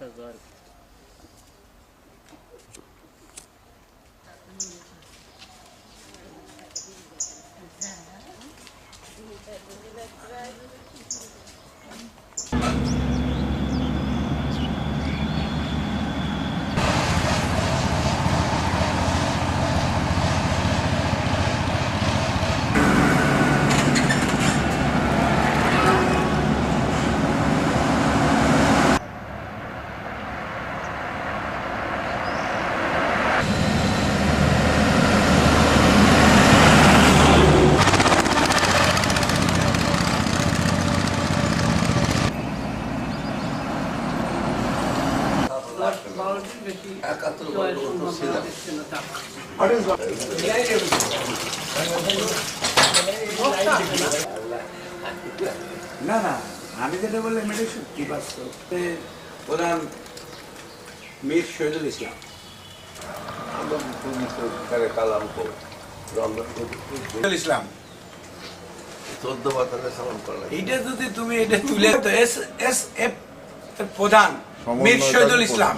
essas horas. Thank না না আমি যেটা বললাম এটা সত্যি বাস্তব। প্রধান মীর শহীদুল ইসলাম। কালাম ইসলাম। চোদ্দ বছরে সালাম করা লাগে। এইটা যদি তুমি এটা তুলে তো এস এস এফ প্রধান মীর শহীদুল ইসলাম।